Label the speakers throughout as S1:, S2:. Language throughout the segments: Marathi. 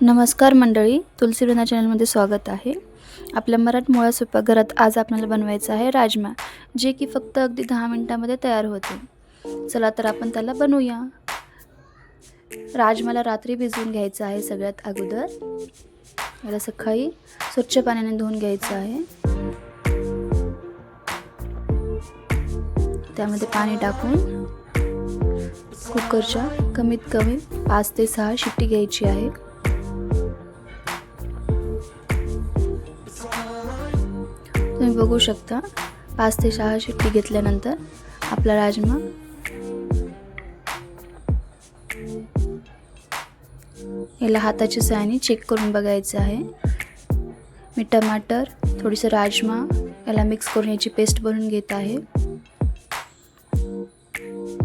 S1: नमस्कार मंडळी तुलसी वृंदा चॅनलमध्ये स्वागत आहे. आपल्या मराठमोळ्या स्वयंपाकघरात आज आपल्याला बनवायचं आहे राजमा जे की फक्त अगदी दहा मिनटामध्ये तयार होते. चला तर आपण त्याला बनवूया. राजमाला रात्री भिजवून घ्यायचं आहे सगळ्यात अगोदर. याला सकाळी स्वच्छ पाण्याने धुवून घ्यायचं आहे. त्यामध्ये पाणी टाकून कुकरच्या कमीत कमी पाच ते सहा शिट्टी घ्यायची आहे. तुम्ही बघू शकता. पाच ते सहा शिट्टी घेतल्यानंतर आपला राजमा. याला हाताच्या सहाय्याने चेक करून बघायचं आहे. मी टमाटर थोडीसं राजमा याला मिक्स करून याची पेस्ट बनवून घेत आहे.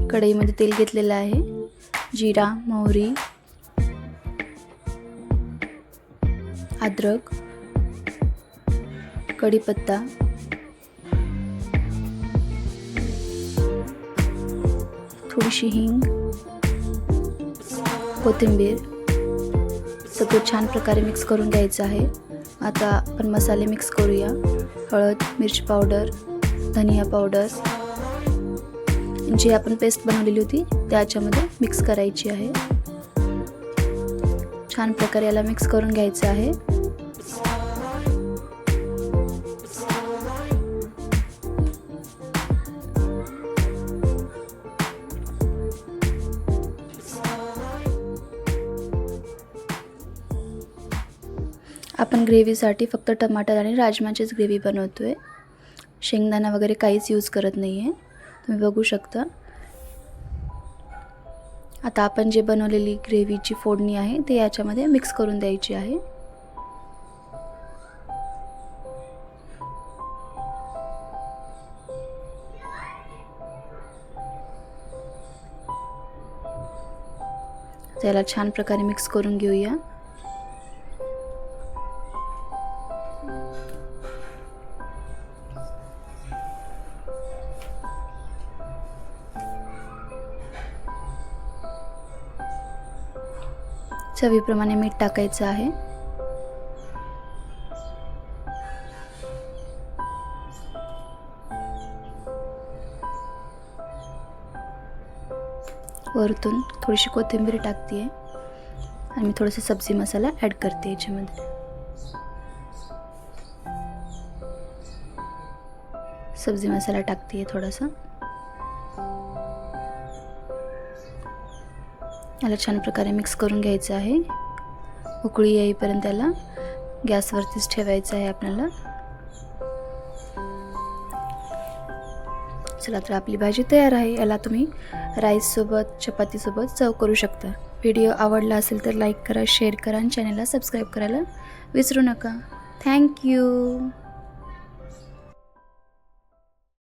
S1: कढईमध्ये तेल घेतलेलं आहे. जिरा मोहरी अद्रक. कढीपत्ता. थोडीशी हिंग. कोथिंबीर. सगळं छान प्रकारे मिक्स करून घ्यायचं आहे. आता आपण मसाले मिक्स करूया. हळद मिरची पावडर धनिया पावडर जी आपण पेस्ट बनवलेली होती त्याच्यामध्ये मिक्स करायची आहे. छान प्रकारे याला मिक्स करून घ्यायचं आहे. आपण ग्रेव्हीसाठी फक्त टमाटर आणि राजमाचीच ग्रेव्ही बनवतो आहे शेंगदाणा वगैरे काहीच यूज करत नाही आहे तुम्ही बघू शकता. आता आपण जे बनवलेली ग्रेव्हीची फोडणी आहे ते याच्यामध्ये मिक्स करून द्यायची आहे. त्याला छान प्रकारे मिक्स करून घेऊया. चवीप्रमाणे मीठ टाकायचं आहे. वरतून थोडीशी कोथिंबीर टाकते आहे आणि मी थोडंसं सब्जी मसाला ॲड करते याच्यामध्ये. सब्जी मसाला टाकते आहे थोडासा. याला छान प्रकारे मिक्स करून घ्यायचं आहे. उकळी येईपर्यंत याला गॅसवरतीच ठेवायचं आहे आपल्याला. चला तर आपली भाजी तयार आहे. याला तुम्ही राईससोबत चपातीसोबत सर्व करू शकता. व्हिडिओ आवडला असेल तर लाईक करा शेअर करा आणि चॅनलला सबस्क्राईब करायला विसरू नका. थँक्यू